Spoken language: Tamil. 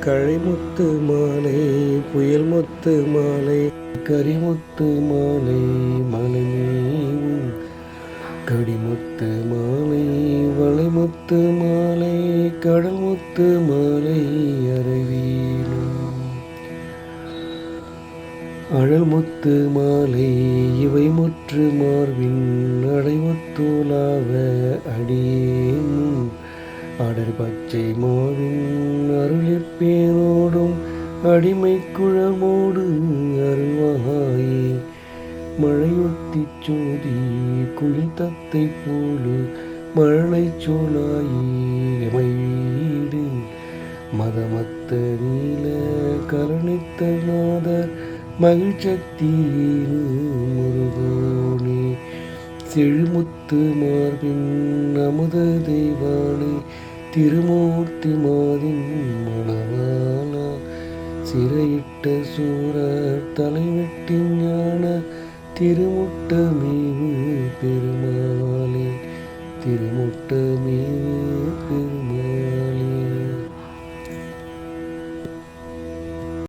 கழிமுத்து மாலை புயல் முத்து மாலை கரிமுத்து மாலை மலைமேவும் கடிமுத்து மாலை வளைமுத்து மாலை கடல் முத்து மாலை அறைவீனும் அழல் மாலை இவை முற்று மார்பின் அடைமுத்தூலாவ அடியேனும் அடர் பச்சை மாவின் அருளிப்பேனோடும் அடிமை குழமோடு அருவாயே மழையொத்தி சோதி குளித்தத்தை போலு மழலை சோலாயே. எமை மதமத்த நீல கருணித்த நாதர் மகிழ்ச்சக்தியின் முருகோனே. செழுமுத்து மார்பின் அமுத தெய்வானே திருமூர்த்தி மாதின் மணவாளா சிறையிட்ட சூரர் தலைவெட்டி ஞான திருமுட்ட மீவு பெருமாளே திருமுட்ட மீவு